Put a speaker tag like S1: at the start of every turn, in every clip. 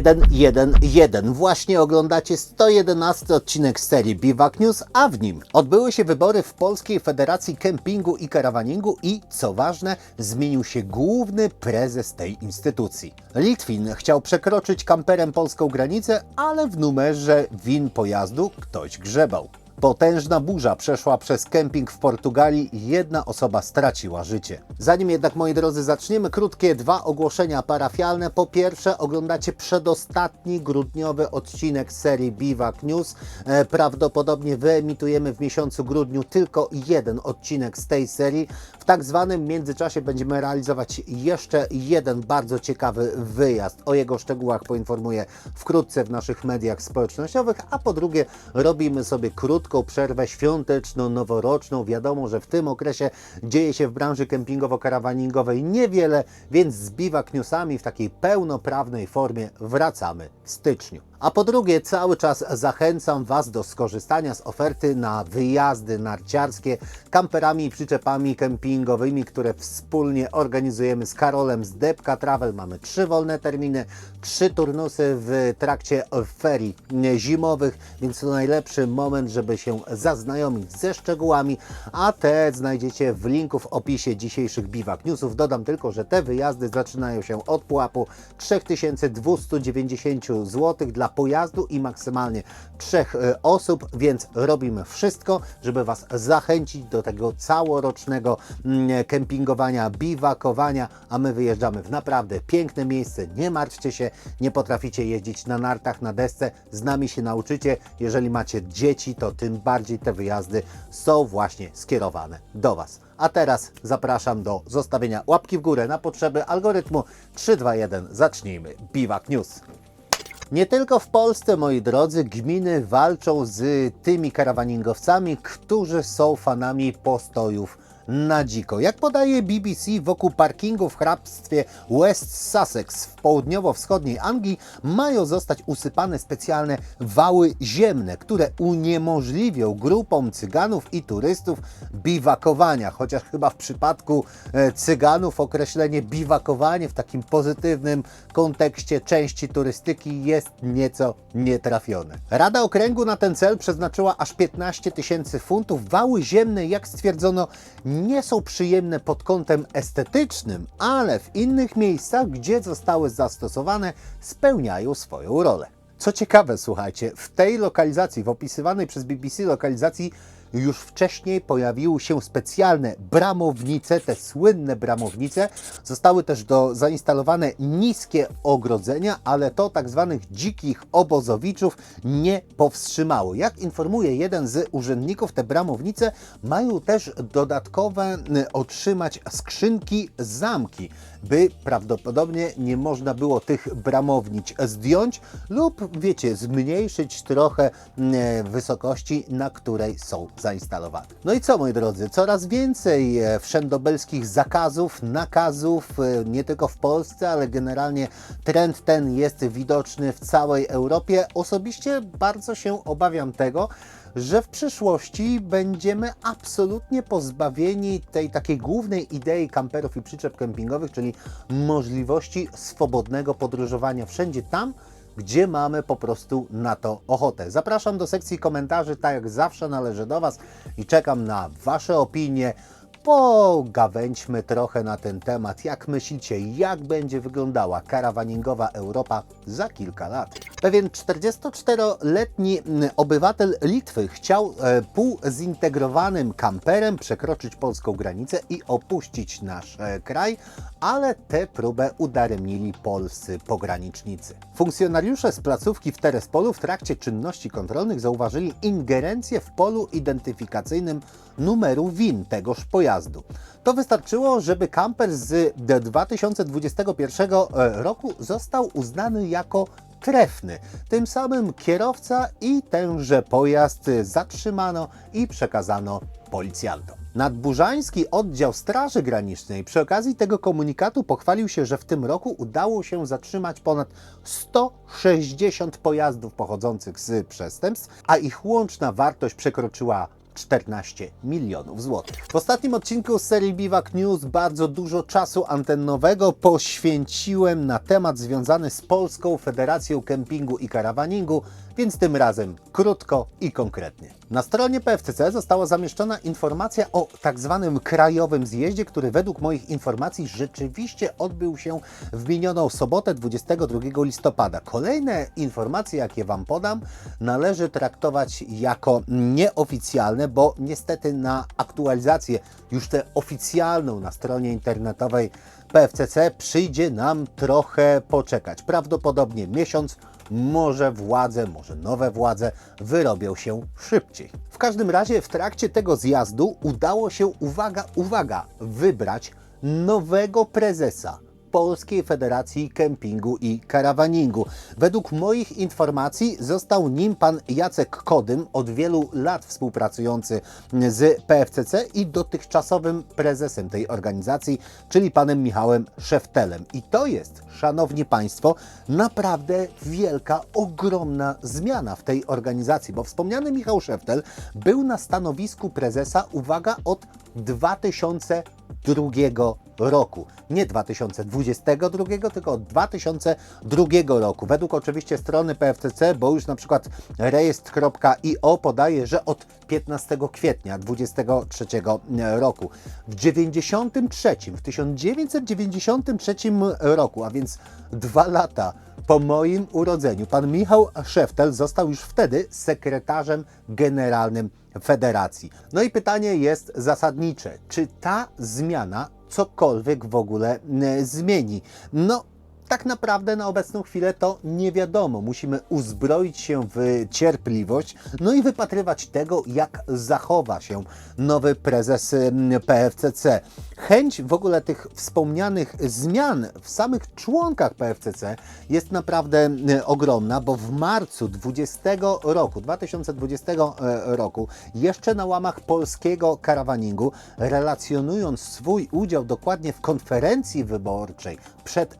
S1: 111. Właśnie oglądacie 111 odcinek serii Biwak News, a w nim odbyły się wybory w Polskiej Federacji Kempingu i Karawaningu i, co ważne, zmienił się główny prezes tej instytucji. Litwin chciał przekroczyć kamperem polską granicę, ale w numerze win pojazdu ktoś grzebał. Potężna burza przeszła przez kemping w Portugalii i jedna osoba straciła życie. Zanim jednak, moi drodzy, zaczniemy, krótkie dwa ogłoszenia parafialne. Po pierwsze, oglądacie przedostatni grudniowy odcinek serii Biwak News. E, Prawdopodobnie wyemitujemy w miesiącu grudniu tylko jeden odcinek z tej serii. W tak zwanym międzyczasie będziemy realizować jeszcze jeden bardzo ciekawy wyjazd. O jego szczegółach poinformuję wkrótce w naszych mediach społecznościowych, a po drugie robimy sobie krótką przerwę świąteczno-noworoczną. Wiadomo, że w tym okresie dzieje się w branży kempingowo-karawaningowej niewiele, więc z biwak newsami w takiej pełnoprawnej formie wracamy w styczniu. A po drugie, cały czas zachęcam Was do skorzystania z oferty na wyjazdy narciarskie kamperami i przyczepami kempingowymi, które wspólnie organizujemy z Karolem z Depka Travel. Mamy trzy wolne terminy, trzy turnusy w trakcie ferii zimowych, więc to najlepszy moment, żeby się zaznajomić ze szczegółami, a te znajdziecie w linku w opisie dzisiejszych Biwak Newsów. Dodam tylko, że te wyjazdy zaczynają się od pułapu 3290 zł dla pojazdu i maksymalnie trzech e, osób, więc robimy wszystko, żeby Was zachęcić do tego całorocznego mm, kempingowania, biwakowania, a my wyjeżdżamy w naprawdę piękne miejsce. Nie martwcie się, nie potraficie jeździć na nartach, na desce, z nami się nauczycie. Jeżeli macie dzieci, to tym bardziej te wyjazdy są właśnie skierowane do Was. A teraz zapraszam do zostawienia łapki w górę na potrzeby algorytmu 321. Zacznijmy. Biwak News. Nie tylko w Polsce, moi drodzy, gminy walczą z tymi karawaningowcami, którzy są fanami postojów na dziko. Jak podaje BBC, wokół parkingu w hrabstwie West Sussex w południowo-wschodniej Anglii mają zostać usypane specjalne wały ziemne, które uniemożliwią grupom cyganów i turystów biwakowania. Chociaż chyba w przypadku e, cyganów określenie biwakowanie w takim pozytywnym kontekście części turystyki jest nieco nietrafione. Rada Okręgu na ten cel przeznaczyła aż 15 tysięcy funtów. Wały ziemne, jak stwierdzono, nie są przyjemne pod kątem estetycznym, ale w innych miejscach, gdzie zostały zastosowane, spełniają swoją rolę. Co ciekawe, słuchajcie, w tej lokalizacji, w opisywanej przez BBC lokalizacji, już wcześniej pojawiły się specjalne bramownice, te słynne bramownice. Zostały też do, zainstalowane niskie ogrodzenia, ale to tak zwanych dzikich obozowiczów nie powstrzymało. Jak informuje jeden z urzędników, te bramownice mają też dodatkowe y, otrzymać skrzynki zamki, by prawdopodobnie nie można było tych bramownic zdjąć lub wiecie, zmniejszyć trochę y, wysokości, na której są zainstalowane. No i co moi drodzy, coraz więcej e, wszędobelskich zakazów, nakazów, e, nie tylko w Polsce, ale generalnie trend ten jest widoczny w całej Europie. Osobiście bardzo się obawiam tego, że w przyszłości będziemy absolutnie pozbawieni tej takiej głównej idei kamperów i przyczep kempingowych, czyli możliwości swobodnego podróżowania wszędzie tam, gdzie mamy po prostu na to ochotę. Zapraszam do sekcji komentarzy, tak jak zawsze należy do Was i czekam na Wasze opinie. Pogawędźmy trochę na ten temat. Jak myślicie, jak będzie wyglądała karawaningowa Europa za kilka lat? Pewien 44-letni mm, obywatel Litwy chciał e, półzintegrowanym kamperem przekroczyć polską granicę i opuścić nasz e, kraj, ale tę próbę udaremnili polscy pogranicznicy. Funkcjonariusze z placówki w Terespolu w trakcie czynności kontrolnych zauważyli ingerencję w polu identyfikacyjnym numeru WIN tegoż pojazdu. To wystarczyło, żeby kamper z 2021 roku został uznany jako trefny. Tym samym kierowca i tenże pojazd zatrzymano i przekazano policjantom. Nadburzański oddział Straży Granicznej przy okazji tego komunikatu pochwalił się, że w tym roku udało się zatrzymać ponad 160 pojazdów pochodzących z przestępstw, a ich łączna wartość przekroczyła 14 milionów złotych. W ostatnim odcinku serii Biwak News bardzo dużo czasu antennowego poświęciłem na temat związany z Polską Federacją Kempingu i Karawaningu, więc tym razem krótko i konkretnie. Na stronie PFCC została zamieszczona informacja o tak zwanym krajowym zjeździe, który według moich informacji rzeczywiście odbył się w minioną sobotę 22 listopada. Kolejne informacje, jakie Wam podam, należy traktować jako nieoficjalne, bo niestety na aktualizację już tę oficjalną na stronie internetowej PFCC przyjdzie nam trochę poczekać. Prawdopodobnie miesiąc może władze, może nowe władze wyrobią się szybciej. W każdym razie w trakcie tego zjazdu udało się, uwaga, uwaga, wybrać nowego prezesa Polskiej Federacji Kempingu i Karawaningu. Według moich informacji został nim pan Jacek Kodym, od wielu lat współpracujący z PFCC i dotychczasowym prezesem tej organizacji, czyli panem Michałem Szeftelem. I to jest, szanowni państwo, naprawdę wielka, ogromna zmiana w tej organizacji, bo wspomniany Michał Szeftel był na stanowisku prezesa, uwaga, od 2002 roku. Nie 2022, tylko od 2002 roku. Według oczywiście strony PFCC, bo już na przykład rejestr.io podaje, że od 15 kwietnia 2023 roku. W 93, w 1993 roku, a więc dwa lata po moim urodzeniu, pan Michał Szeftel został już wtedy sekretarzem generalnym Federacji. No i pytanie jest zasadnicze: czy ta zmiana cokolwiek w ogóle e, zmieni? No, tak naprawdę na obecną chwilę to nie wiadomo. Musimy uzbroić się w cierpliwość, no i wypatrywać tego, jak zachowa się nowy prezes mm, PFCC. Chęć w ogóle tych wspomnianych zmian w samych członkach PFCC jest naprawdę mm, ogromna, bo w marcu 20 roku, 2020 e, roku, jeszcze na łamach polskiego karawaningu, relacjonując swój udział dokładnie w konferencji wyborczej przed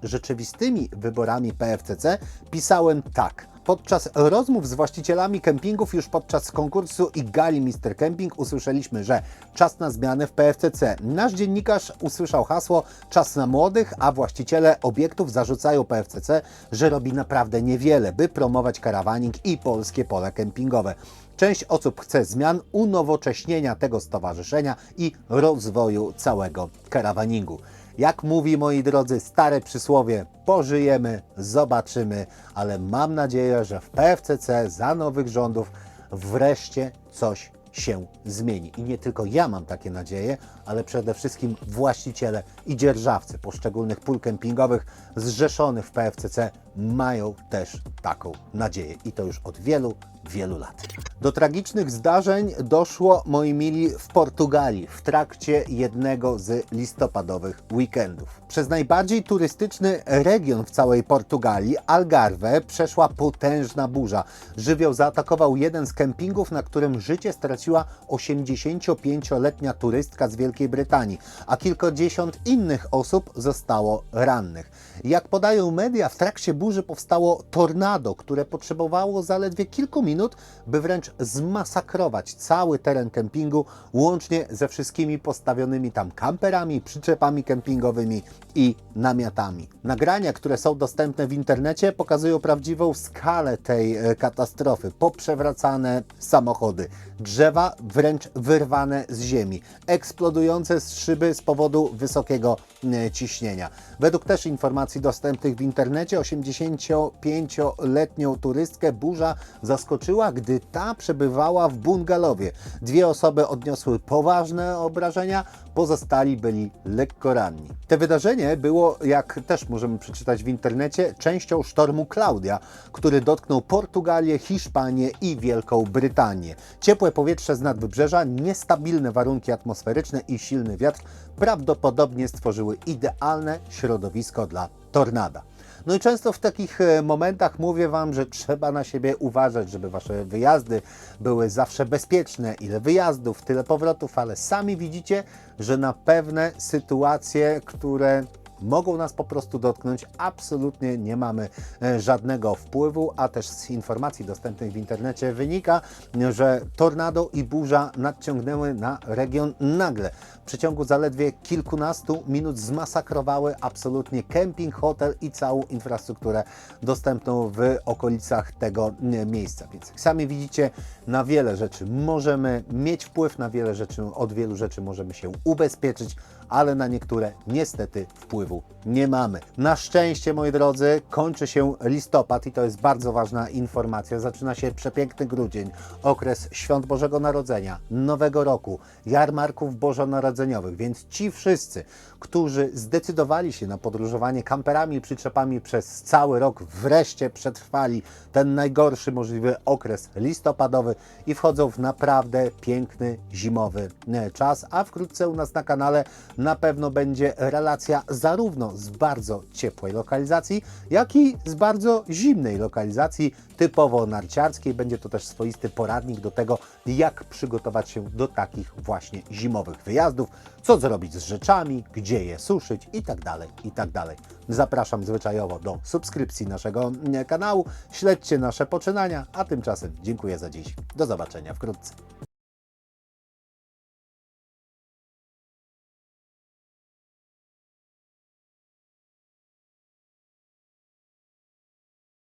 S1: rzeczywistymi wyborami PFCC, pisałem tak. Podczas rozmów z właścicielami kempingów już podczas konkursu i gali Mr. Camping usłyszeliśmy, że czas na zmianę w PFCC. Nasz dziennikarz usłyszał hasło czas na młodych, a właściciele obiektów zarzucają PFCC, że robi naprawdę niewiele, by promować karawaning i polskie pola kempingowe. Część osób chce zmian, unowocześnienia tego stowarzyszenia i rozwoju całego karawaningu. Jak mówi, moi drodzy, stare przysłowie, pożyjemy, zobaczymy, ale mam nadzieję, że w PFCC za nowych rządów wreszcie coś się zmieni. I nie tylko ja mam takie nadzieje, ale przede wszystkim właściciele i dzierżawcy poszczególnych pól kempingowych zrzeszonych w PFCC mają też taką nadzieję. I to już od wielu, wielu lat. Do tragicznych zdarzeń doszło, moi mili, w Portugalii w trakcie jednego z listopadowych weekendów. Przez najbardziej turystyczny region w całej Portugalii, Algarve, przeszła potężna burza. Żywioł zaatakował jeden z kempingów, na którym życie straciła 85-letnia turystka z Wielkiej Brytanii, a kilkadziesiąt innych osób zostało rannych. Jak podają media, w trakcie burzy powstało tornado, które potrzebowało zaledwie kilku minut, by wręcz zmasakrować cały teren kempingu, łącznie ze wszystkimi postawionymi tam kamperami, przyczepami kempingowymi i namiotami. Nagrania, które są dostępne w internecie, pokazują prawdziwą skalę tej e, katastrofy. Poprzewracane samochody, drzewa wręcz wyrwane z ziemi, eksplodujące z szyby z powodu wysokiego e, ciśnienia. Według też informacji dostępnych w internecie 85-letnią turystkę burza zaskoczyła, gdy ta przebywała w bungalowie. Dwie osoby odniosły poważne obrażenia, pozostali byli lekko ranni. Te wydarzenie było, jak też możemy przeczytać w internecie, częścią sztormu Klaudia, który dotknął Portugalię, Hiszpanię i Wielką Brytanię. Ciepłe powietrze z nadwybrzeża, niestabilne warunki atmosferyczne i silny wiatr prawdopodobnie stworzyły idealne środowisko dla tornada. No i często w takich e, momentach mówię Wam, że trzeba na siebie uważać, żeby Wasze wyjazdy były zawsze bezpieczne. Ile wyjazdów, tyle powrotów, ale sami widzicie, że na pewne sytuacje, które mogą nas po prostu dotknąć. Absolutnie nie mamy e, żadnego wpływu, a też z informacji dostępnych w internecie wynika, że tornado i burza nadciągnęły na region nagle. W przeciągu zaledwie kilkunastu minut zmasakrowały absolutnie kemping, hotel i całą infrastrukturę dostępną w okolicach tego e, miejsca. Więc jak sami widzicie, na wiele rzeczy możemy mieć wpływ, na wiele rzeczy, od wielu rzeczy możemy się ubezpieczyć, ale na niektóre niestety wpływu nie mamy. Na szczęście, moi drodzy, kończy się listopad i to jest bardzo ważna informacja. Zaczyna się przepiękny grudzień, okres świąt Bożego Narodzenia, Nowego Roku, jarmarków bożonarodzeniowych, więc ci wszyscy, którzy zdecydowali się na podróżowanie kamperami i przyczepami przez cały rok, wreszcie przetrwali ten najgorszy możliwy okres listopadowy i wchodzą w naprawdę piękny zimowy e, czas, a wkrótce u nas na kanale na pewno będzie relacja zarówno z bardzo ciepłej lokalizacji, jak i z bardzo zimnej lokalizacji, typowo narciarskiej. Będzie to też swoisty poradnik do tego, jak przygotować się do takich właśnie zimowych wyjazdów, co zrobić z rzeczami, gdzie je suszyć i tak dalej, i tak. Zapraszam zwyczajowo do subskrypcji naszego mm, kanału, śledźcie nasze poczynania, a tymczasem dziękuję za dziś. Do zobaczenia wkrótce.